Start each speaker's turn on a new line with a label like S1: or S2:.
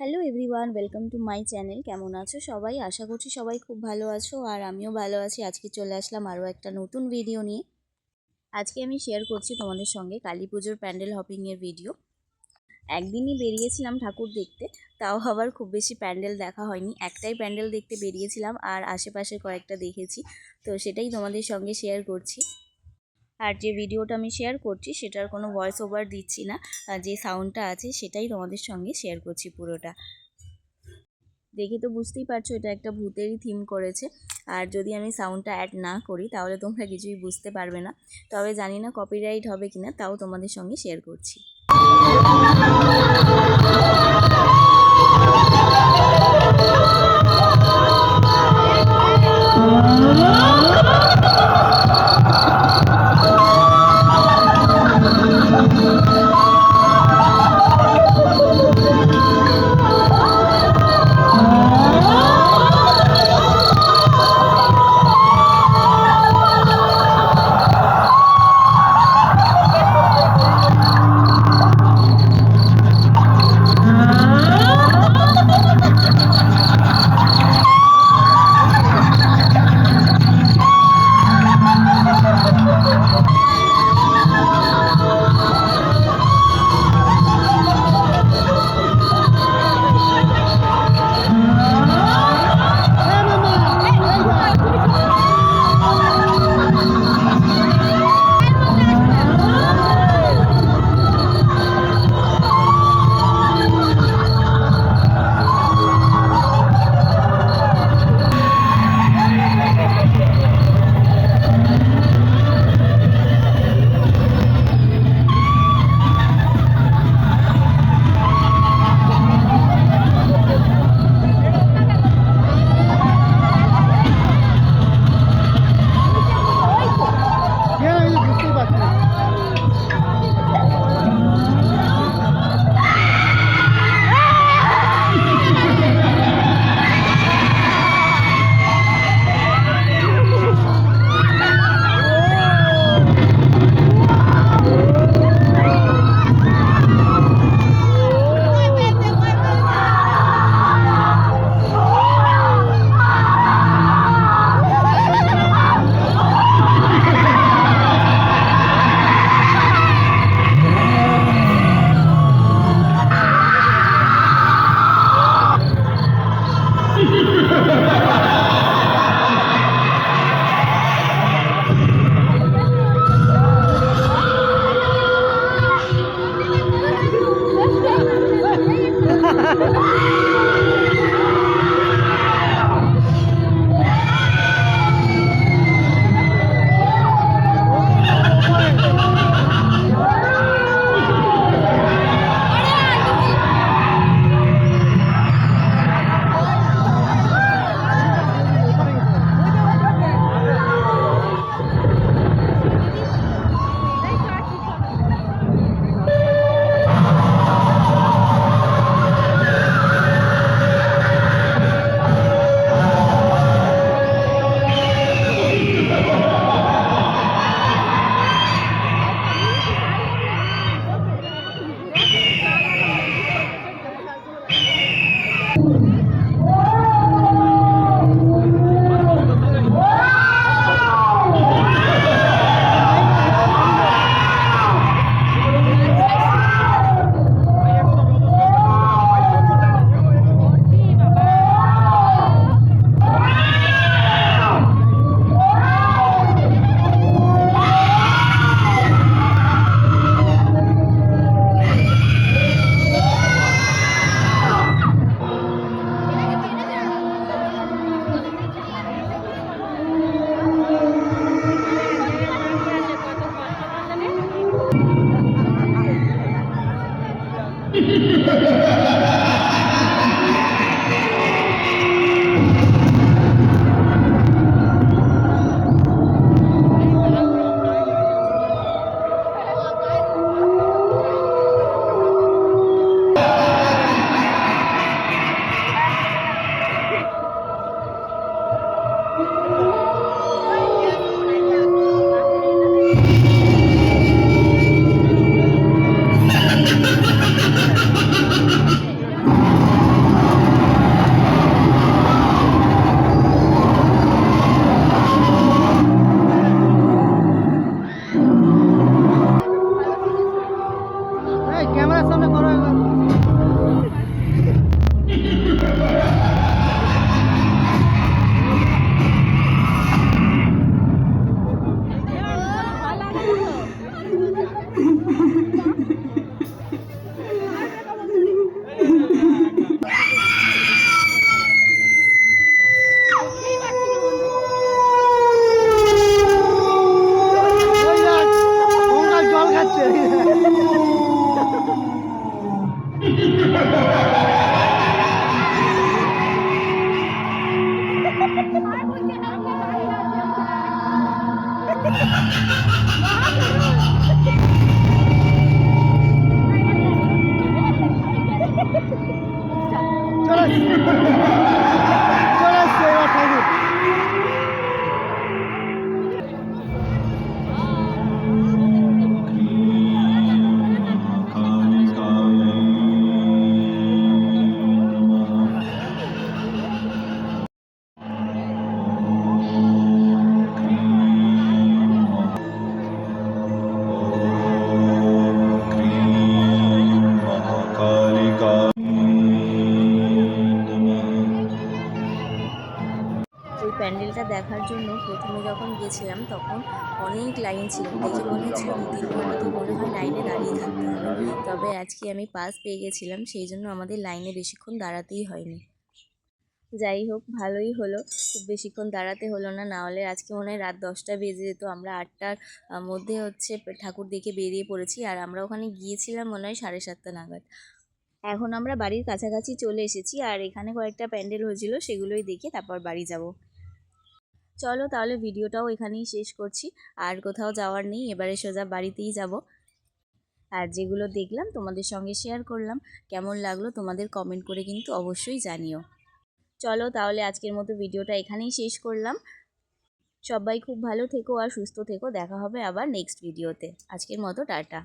S1: Hello everyone welcome to my channel কেমন আছো সবাই? আশা করছি সবাই খুব ভালো আছো আর আমিও ভালো আছি। আজকে চলে আসলাম আরও একটা নতুন ভিডিও নিয়ে। আজকে আমি শেয়ার করছি তোমাদের সঙ্গে কালী পুজোর প্যান্ডেল হপিংয়ের ভিডিও একদিনই বেরিয়েছিলাম ঠাকুর দেখতে, তাও আবার খুব বেশি প্যান্ডেল দেখা হয়নি। একটাই প্যান্ডেল দেখতে বেরিয়েছিলাম আর আশেপাশে কয়েকটা দেখেছি। তো সেটাই তোমাদের সঙ্গে শেয়ার করছি। আর যে ভিডিওটা আমি শেয়ার করছি, সেটার কোনো ভয়েস ওভার দিচ্ছি না। যে সাউন্ডটা আছে, সেটাই তোমাদের সঙ্গে শেয়ার করছি পুরোটা। দেখে তো বুঝতেই পারছ, এটা একটা ভূতেরই থিম করেছে। আর যদি আমি সাউন্ডটা অ্যাড না করি, তাহলে তোমরা কিছুই বুঝতে পারবে না। তবে জানি না কপিরাইট হবে কিনা, তাও তোমাদের সঙ্গে শেয়ার করছি।
S2: Ha ha
S3: ha
S1: ha! প্যান্ডেলটা দেখার জন্য প্রথমে যখন গেছিলাম, তখন অনেক লাইন ছিল। দেখে মনে হচ্ছিল দু তিন মনে হয় লাইনে দাঁড়িয়ে থাকতে হবে। তবে আজকে আমি পাস পেয়ে গেছিলাম, সেই জন্য আমাদের লাইনে বেশিক্ষণ দাঁড়াতেই হয়নি। যাই হোক, ভালোই হলো। খুব বেশিক্ষণ দাঁড়াতে হলো না না হলে আজকে মনে হয় রাত দশটা বেজে যেত। আমরা আটটার মধ্যে হচ্ছে ঠাকুর দেখে বেরিয়ে পড়েছি, আর আমরা ওখানে গিয়েছিলাম মনে হয় সাড়ে সাতটা নাগাদ। এখন আমরা বাড়ির কাছাকাছি চলে এসেছি, আর এখানে কয়েকটা প্যান্ডেল হয়েছিল, সেগুলোই দেখে তারপর বাড়ি যাব। চলো তাহলে ভিডিওটাও এখানেই শেষ করছি। আর কোথাও যাওয়ার নেই, এবারে সোজা বাড়িতেই যাব। আর যেগুলো দেখলাম তোমাদের সঙ্গে শেয়ার করলাম, কেমন লাগল তোমাদের কমেন্ট করে কিন্তু অবশ্যই জানিও। চলো তাহলে আজকের মতো ভিডিওটা এখানেই শেষ করলাম। সবাই খুব ভালো থেকো আর সুস্থ থেকো, দেখা হবে আবার নেক্সট ভিডিওতে আজকের মতো টাটা।